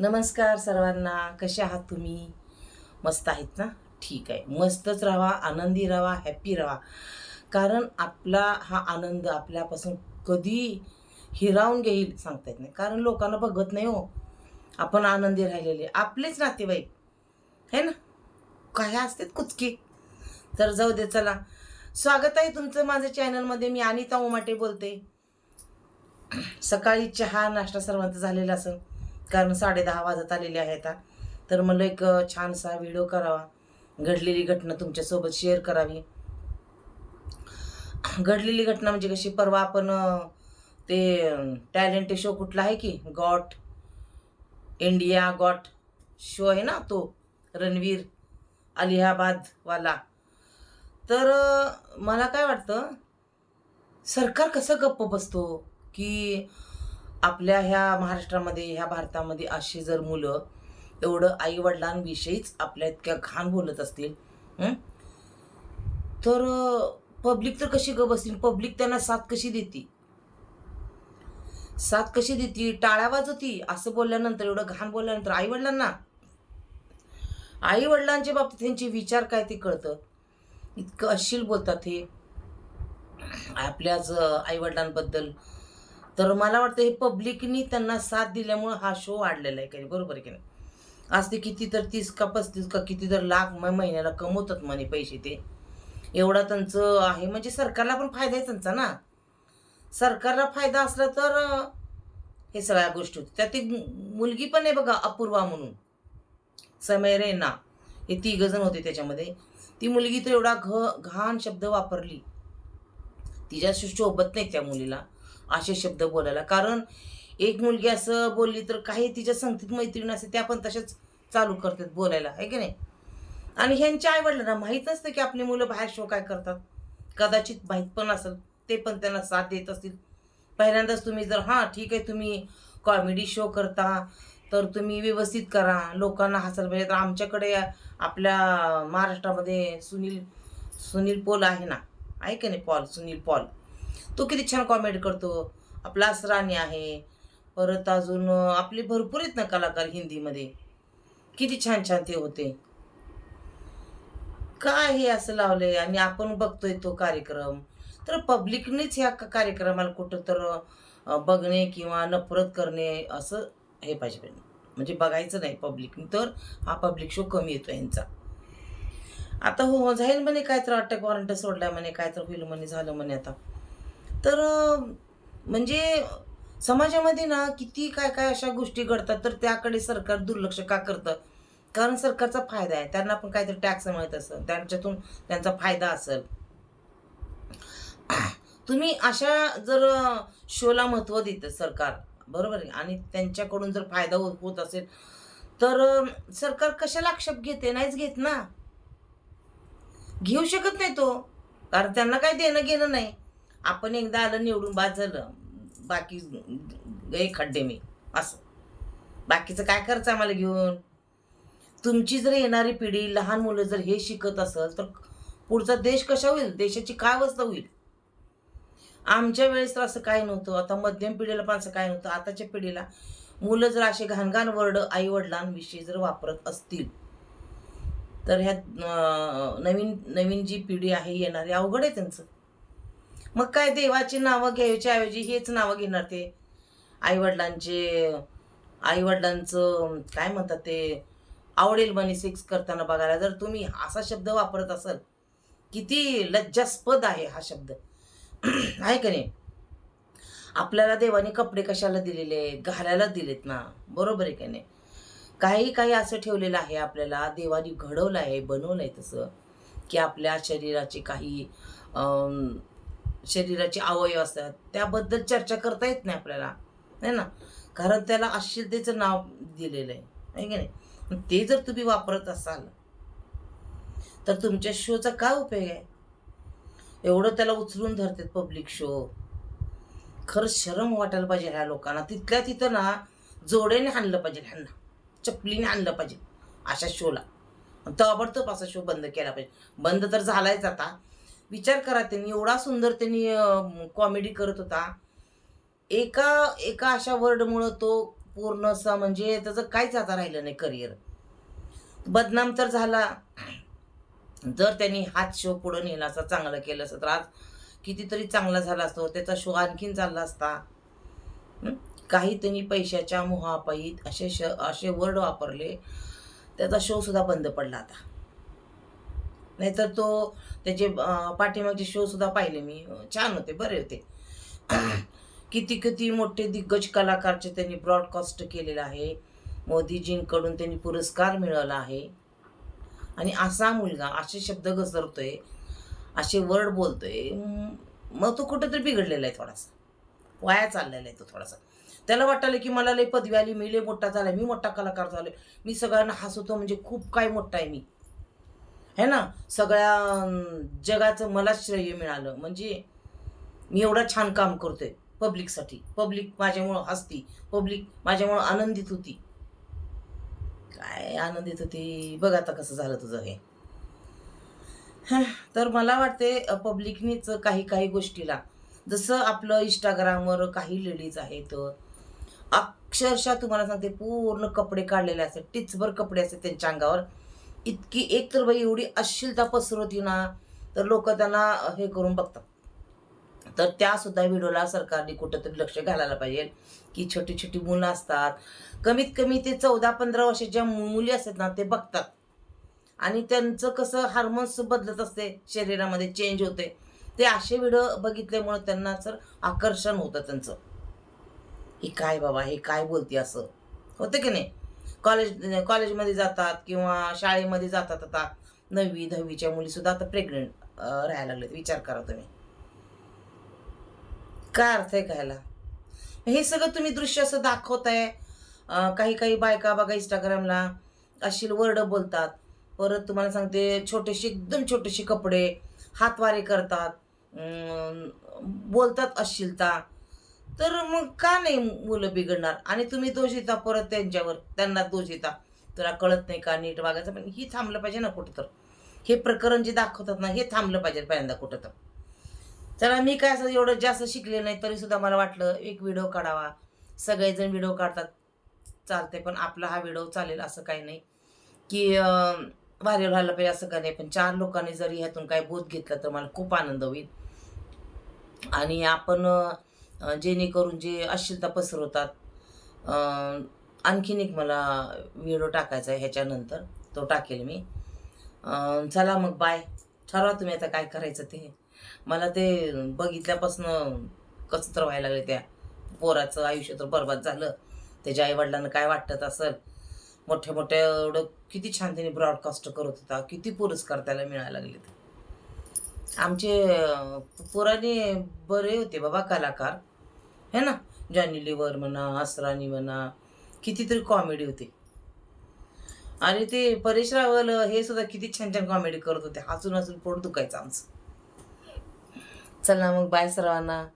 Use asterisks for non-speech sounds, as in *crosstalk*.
नमस्कार सर्वांना कसे आहात तुम्ही? मस्त आहेत ना? ठीक आहे. मस्तच राहा आनंदी राहा हॅप्पी राहा. कारण आपला हा आनंद आपल्यापासून कधी हिरावून घेईल सांगता येत नाही. कारण लोकांना बघत नाही हो. आपण आनंदी राहिलेले. आपलेच नातेवाईक. है ना? काय असतात कुचकी. तर जाऊ दे चला. स्वागत आहे तुमचं माझ्या चॅनलमध्ये मी अनिता उमाटे बोलते. सकाळी चहा नाश्ता सर्वांचा झालेला असेल. कारण साडे दहा वाजत आलेले आहेत. आता तर मला एक छानसा व्हिडिओ करावा. घडलेली घटना तुमच्यासोबत शेअर करावी. घडलेली घटना म्हणजे कशी परवा आपण ते टॅलेंट शो कुठला आहे की? गॉट इंडिया गॉट शो आहे ना तो रणवीर अलिहाबादवाला. तर मला काय वाटतं सरकार कसं गप्प बसतो की आपल्या ह्या महाराष्ट्रामध्ये ह्या भारतामध्ये अशी जर मुलं एवढं आई वडिलांविषयीच आपल्या इतक्या घाण बोलत असतील तर पब्लिक तर कशी ग बसतील? पब्लिक त्यांना साथ कशी देते? साथ कशी देते? टाळ्या वाजवती असं बोलल्यानंतर एवढं घाण बोलल्यानंतर आई वडिलांना आई वडिलांच्या बाबतीत त्यांचे विचार काय ते कळतं? इतकं अश्लील बोलतात हे. आपल्याच आईवडिलांबद्दल तर मला वाटतं हे पब्लिकनी त्यांना साथ दिल्यामुळं हा शो वाढलेला आहे काही बरोबर आहे की नाही? आज ते किती तर तीस का पस्तीस का किती तर लाख म- महिन्याला कमवतात म्हणे पैसे ते. एवढा त्यांचं आहे. म्हणजे सरकारला पण फायदा आहे त्यांचा ना. सरकारला फायदा असला तर हे सगळ्या गोष्टी होत्या त्यात एक मुलगी पण आहे बघा अपूर्वा म्हणून. समय रेना हे तिघ जण होते त्याच्यामध्ये. ती मुलगी तर एवढा घ घाण शब्द वापरली. तिच्याशी शोभत नाही त्या मुलीला. असे शब्द बोलायला. कारण एक मुलगी असं बोलली तर काही तिच्या संगतीत मैत्रीण असते त्या पण तशाच चालू करतात बोलायला. आहे की नाही? आणि ह्यांच्या आईवडिलांना माहीत असतं की आपली मुलं बाहेर शो काय करतात. कदाचित माहीत पण असेल ते पण त्यांना साथ देत असतील. पहिल्यांदाच तुम्ही जर हां ठीक आहे तुम्ही कॉमेडी शो करता तर तुम्ही व्यवस्थित करा. लोकांना हसायला पाहिजे तर आमच्याकडे आपल्या महाराष्ट्रामध्ये सुनील सुनील पोल आहे ना? आहे का नाही पॉल? सुनील पॉल. तो किती छान कॉमेडी करतो. आपला असराणी आहे. परत अजून आपले भरपूर आहेत ना कलाकार हिंदीमध्ये. किती छान छान ते होते. काय हे असं लावलंय? आणि आपण बघतोय तो कार्यक्रम. तर पब्लिकनेच ह्या कार्यक्रमाला कुठं तर बघणे किंवा नफरत करणे असं हे पाहिजे म्हणजे बघायचं नाही पब्लिकने तर हा पब्लिक शो कमी येतो यांचा. आता हो जाईल म्हणे काय तर अटक वॉरंट सोडलाय म्हणे काय तर होईल म्हणे झालं म्हणे आता. तर म्हणजे समाजामध्ये ना किती काय काय अशा गोष्टी घडतात तर त्याकडे सरकार दुर्लक्ष का करतं? कारण सरकारचा फायदा आहे. त्यांना पण काहीतरी टॅक्स मिळत असेल. त्यांच्यातून त्यांचा फायदा असेल. *clears throat* तुम्ही अशा जर शोला महत्त्व देतं सरकार बरोबर आहे? आणि त्यांच्याकडून जर फायदा होत होत असेल तर सरकार कशाला आक्षेप घेते? नाहीच घेत ना. घेऊ शकत नाही तो. कारण त्यांना काय देणं घेणं नाही. आपण एकदा आलं निवडून बाद झालं बाकी गए खड्डे मी असं. बाकीचं काय करायचं आम्हाला घेऊन? तुमची जर येणारी पिढी लहान मुलं जर हे शिकत असेल तर पुढचा देश कशा होईल? देशाची काय अवस्था होईल? आमच्या वेळेस तर असं काय नव्हतं. आता मध्यम पिढीला पण असं काय नव्हतं. आताच्या पिढीला मुलं जर असे घाणघाण वर्ड आई वडिलांविषयी जर वापरत असतील तर ह्या नवीन नवीन जी पिढी आहे येणारी अवघड आहे त्यांचं. मग काय देवाची नावं घ्यायच्या ऐवजी हेच नावं घेणार ते. आईवडिलांचे आईवडिलांचं काय म्हणतात ते आवडेल मनी सेक्स करताना बघायला. जर तुम्ही असा शब्द वापरत असाल किती लज्जास्पद आहे हा शब्द. *clears throat* आहे का नाही? आपल्याला देवाने कपडे कशाला दिलेले आहेत? घालायला दिलेत ना. बरोबर आहे का नाही? काही काही असं ठेवलेलं आहे आपल्याला देवाने घडवलं आहे बनवलं आहे तसं की आपल्या शरीराचे काही शरीराचे अवयव असतात त्याबद्दल चर्चा करता येत नाही आपल्याला. नाही ना? कारण त्याला अश्लीलतेचं नाव दिलेलं आहे. आहे की नाही? ते जर तुम्ही वापरत असाल तर तुमच्या शोचा काय उपयोग आहे? एवढं त्याला उचलून धरतात पब्लिक शो खरं शरम वाटायला पाहिजे ह्या लोकांना. तिथल्या तिथं ना जोड्याने आणलं पाहिजे ह्यांना. चपलीने आणलं पाहिजे अशा शोला ताबडतोब असा शो बंद केला पाहिजे. बंद तर झालायच आता. विचार करा त्यांनी. एवढा सुंदर त्यांनी कॉमेडी करत होता. एका एका अशा वर्डमुळं तो पूर्ण असा म्हणजे त्याचं काहीच आता राहिलं नाही करिअर बदनाम तर झाला. जर त्यांनी हात शो पुढं नेला असता चांगलं केलं असतं तर आज कितीतरी चांगला झाला असतो त्याचा शो आणखीन चालला असता. काही त्यांनी पैशाच्या मोहापायी असे श असे वर्ड वापरले त्याचा शो सुद्धा बंद पडला आता. नाहीतर तो त्याचे पाठीमागचे शो सुद्धा पाहिले मी. छान होते बरे होते. *clears throat* किती किती मोठे दिग्गज कलाकारचे त्यांनी ब्रॉडकास्ट केलेलं आहे. मोदीजींकडून त्यांनी पुरस्कार मिळवला आहे. आणि असा मुलगा असे शब्द घसरतोय असे वर्ड बोलतोय आहे मग तो कुठेतरी बिघडलेला आहे थोडासा. वाया चाललेला आहे तो थोडासा. त्याला वाटायला की मला लय पदवी आली मी लय मोठा झाला मी मोठा कलाकार झालो मी सगळ्यांना हसवतो म्हणजे खूप काय मोठा आहे मी. है ना? सगळ्या जगाचं मला श्रेय मिळालं. म्हणजे मी एवढं छान काम करतोय पब्लिकसाठी. पब्लिक माझ्यामुळं हसती. पब्लिक माझ्यामुळं आनंदित होती. काय आनंदित होती? बघ आता कसं झालं तुझं हे. तर मला वाटते पब्लिकनीच काही काही गोष्टीला जसं आपलं इंस्टाग्रामवर काही लेडीज आहेत अक्षरशः तुम्हाला सांगते पूर्ण कपडे काढलेले असतात. टिचभर कपडे असतात त्यांच्या अंगावर. इतकी एक तर बाई एवढी अश्लीलता पसरवती ना तर लोक त्यांना हे करून बघतात. तर त्या सुद्धा व्हिडिओला सरकारने कुठंतरी लक्ष घालायला पाहिजे की छोटी छोटी मुलं असतात. कमीत कमी ते चौदा पंधरा वर्षाच्या मुली असतात ना ते बघतात. आणि त्यांचं कसं हार्मोन्स बदलत असते शरीरामध्ये चेंज होते. ते असे व्हिडिओ बघितल्यामुळं त्यांना सर आकर्षण होतं त्यांचं. हे काय बाबा हे काय बोलते असं? होतं की नाही? कॉलेज कॉलेजमध्ये जातात किंवा शाळेमध्ये जातात आता. नववी दहावीच्या मुलीसुद्धा आता प्रेग्नेंट राहायला लागलेत. विचार करा तुम्ही. काय अर्थ आहे कायला हे सगळं तुम्ही दृश्य असं दाखवताय. काही काही बायका बघा इंस्टाग्रामला अशील वर्ड बोलतात. परत तुम्हाला सांगते छोटेसे एकदम छोटेसे कपडे हातवारे करतात. बोलतात अश्लीलता. तर मग का नाही मुलं बिघडणार? आणि तुम्ही दोषीता परत त्यांच्यावर त्यांना दोषीता तुला कळत नाही का नीट वागायचं? पण ही थांबलं पाहिजे ना कुठं तर हे प्रकरण जे दाखवतात ना हे थांबलं पाहिजे पहिल्यांदा कुठं तर चला मी काय असं एवढं जास्त शिकले नाही तरीसुद्धा मला वाटलं एक व्हिडिओ काढावा. सगळेजण व्हिडिओ काढतात. चालते पण आपला हा व्हिडिओ चालेल असं काही नाही. की व्हायरल व्हायला पाहिजे असं काही नाही. पण चार लोकांनी जरी ह्यातून काही बोध घेतला तर मला खूप आनंद होईल. आणि आपण जेणेकरून जे अश्लीलता पसरवतात. आणखीन एक मला व्हिडिओ टाकायचा आहे ह्याच्यानंतर. तो टाकेल मी. चला मग बाय ठरवा तुम्ही आता काय करायचं ते. मला ते बघितल्यापासनं कसं तर व्हायला लागले त्या पोराचं आयुष्य तर बरबाद झालं. त्याच्या आईवडिलांना काय वाटत असेल? मोठ्या मोठ्या एवढं किती छान त्यांनी ब्रॉडकास्ट करत होता. किती पुरस्कार त्याला मिळायला लागलेत आमचे पुराने बरे होते बाबा कलाकार. है ना? जॉनी लिव्हर म्हणा असरानी म्हणा कितीतरी कॉमेडी होते. आणि ते परेश रावल हे सुद्धा किती छान छान कॉमेडी करत होते. हसून हसून पोट दुखायचं आमचं. चला मग बाय सर्वांना.